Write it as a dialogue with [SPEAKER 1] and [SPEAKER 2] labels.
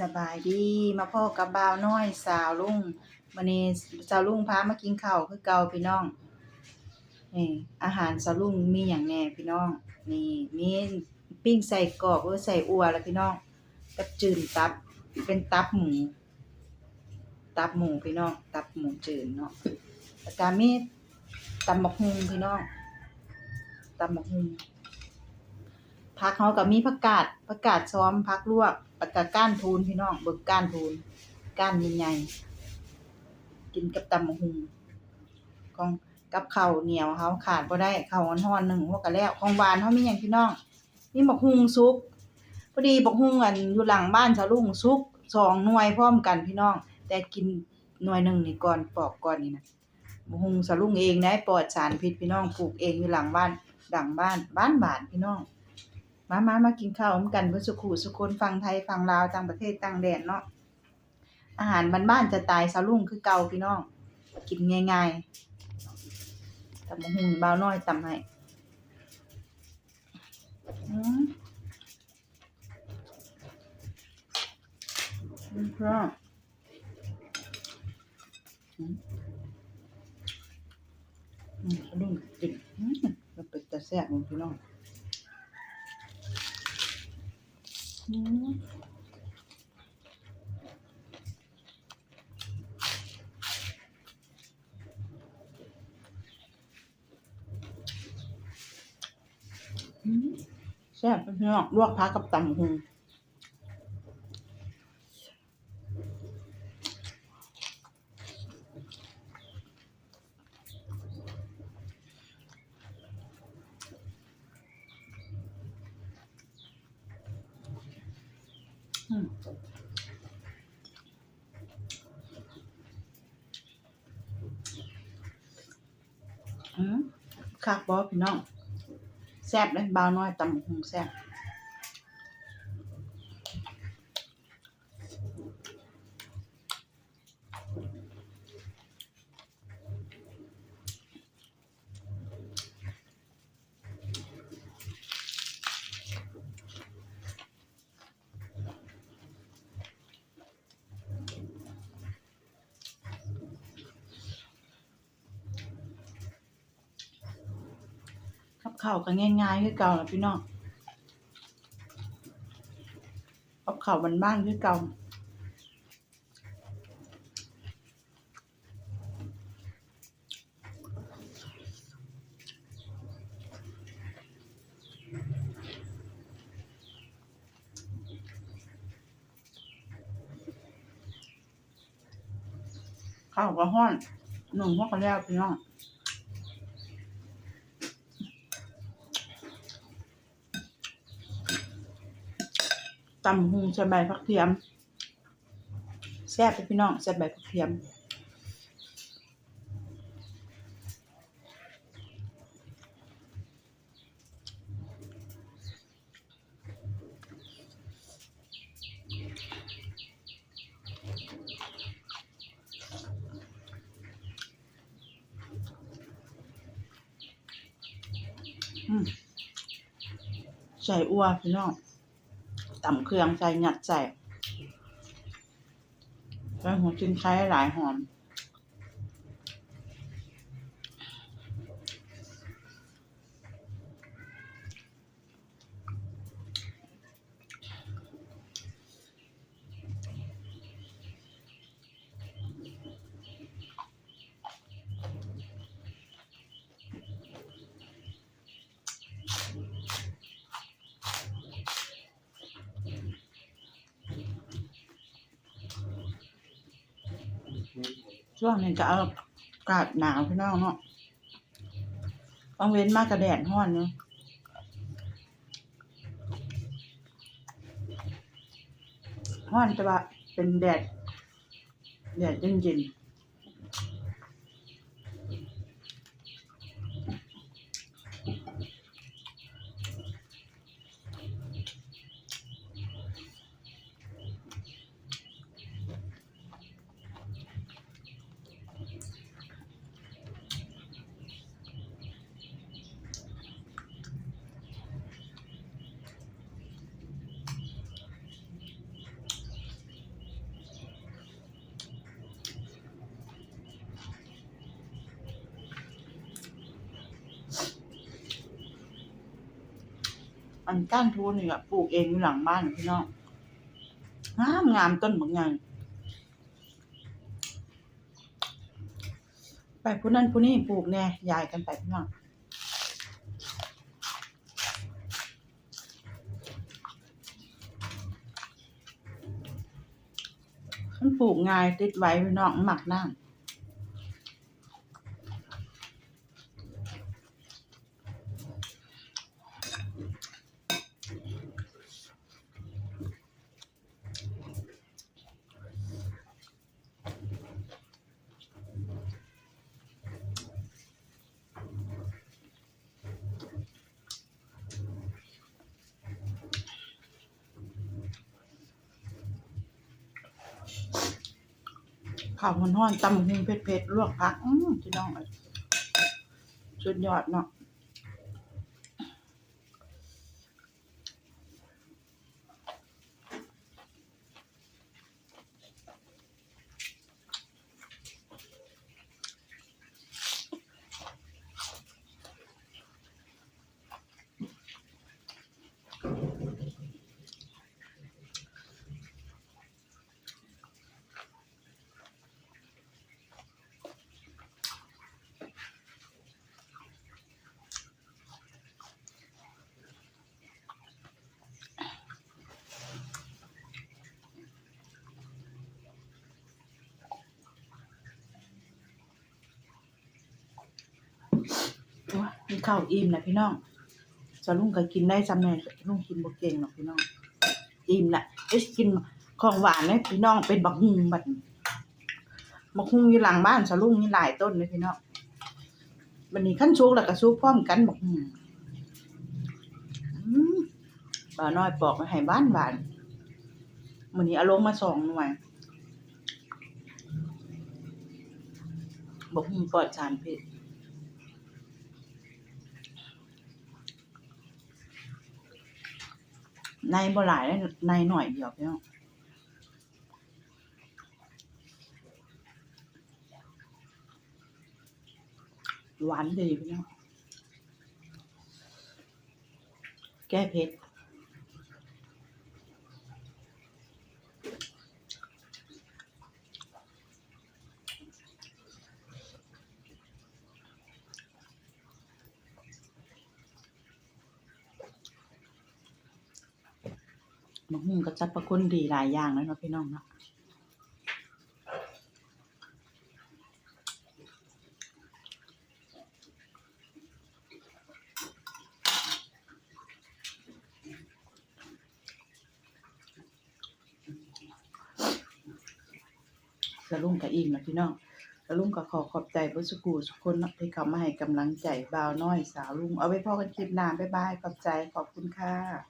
[SPEAKER 1] สบายดีมาพ่อกับบ่าวน้อยสาวลุงวันนี้สาวลุงพามากินข้าวคือเก่าพี่น้องนี่อาหารสาวลุงมีอย่างแน่พี่น้องนี่มีปิ้งใส่กรอกหรือใส่อัวแล้วพี่น้องกับจืนตับเป็นตับหมู ตับหมูพี่น้องตับหมูจืนเนาะแล้วก็มีตำบักฮุงพี่น้องตำบักฮุง ผักเขาก็มีผักกาดผักกาดซ้อมผักลวกผักกาดก้านทูนพี่น้องเบิกก้านทูนก้านใหญ่ๆกินกับตำหุงของกับข้าวเหนียวเขาขาดบ่ได้ข้าวฮ้อนๆหนึ่งหัวกะแล้วของหวานเขามีหยังพี่น้องมีบักหุงซุปพอดีบักหุงอันอยู่หลังบ้านชาวลุงซุปสองหน่วยพร้อมกันพี่น้อง แต่กินหน่วยหนึ่งนี่ก่อนปอกก่อนนี่นะบักหุงชาวลุงเองได้ปลอดสารพิษพี่น้องปลูกเองอยู่หลังบ้านหลังบ้านบ้านบานพี่น้อง มามามากินข้าวมกันเพื่อสุขุสุคนฟังไทยฟังลาวต่างประเทศต่างแดนเนาะอาหารบ้านๆจะตายสาลุ่งคือเก่าพี่น้อง กินง่ายๆตำบักหุ่งบ่าน้อยตำให้อืมอืมร้องอืมอืมสาลุ่งกินอืมมันเป็นตาแซ่บพี่น้อง อืมอืม แซ่บพี่น้องลวกพักกับตำบักหุง อืมอืมคักบ่พี่น้อง แซ่บเลยบ่าวน้อยตำบักหุงแซ่บ ข้าวก็ง่ายๆคือเก่าล่ะพี่น้องกับข้าวบ้านๆคือเก่าข้าวก็ฮ้อนหนึ่งพวกก็แล้วพี่น้อง ตำหุงใส่ใบผักเทียมแซ่บไปพี่น้องใส่ใบผักเทียมใส่อัวพี่น้อง ตำเครื่องใส่หยัดใส่ใส่หัวชิ้นไข่หลายหอม ช่วงนี้ก็เอากาศหนาวพี่น้องเนาะต้องเว้นมากกระแดดห้อนเนาะห้อนแต่ว่าเป็นแดดแดดเย็น อันก้านทูนี่อะปลูกเองอยู่หลังบ้านพี่น้องงามงามต้นบางอย่างไปผู้นั้นผู้นี้ปลูกแน่ยายกันไปพี่น้องมันปลูกง่ายติดไว้พี่น้องหมักน้ำ ข้าวมันห้อนๆตำหุงเผ็ดๆลวกผัก อื้อพี่น้องสุดยอดเนาะโอ้ยมี ข้าวอิ่มนะพี่น้องจะลุงก็กินได้ซ้ำแน่ลุงกินบ่เก่งหรอกพี่น้อง อิ่มละเอ๊ะกินของหวานเลยพี่น้องเป็นบักฮุงบัดบักฮุงอยู่หลังบ้านสลุงนี่หลายต้นเลยพี่น้องวันนี้ขั้นชุกแล้วก็ชุกพร้อมกันบักฮุงอืมบ่าน้อยปอกมาให้บ้านหวานมื้อนี้เอาลงมาสองหน่วยบักฮุงปลอดสารพิษ ในบ่หลายในหน่อยเดียวพี่น้องหวานดีพี่น้องแก้เผ็ด มะฮุ่งก็จัดประคุณดีหลายอย่างแล้วเนาะพี่น้องเนาะสลุงกับอิ่มนะพี่น้องสลุงก็ขอขอบใจบ่สุกูทุคนที่เขามาให้กำลังใจบ่าวน้อยสาวลุง เอาไว้พอกันคลิปหน้าบ๊ายบาย ขอบใจ ขอบคุณค่ะ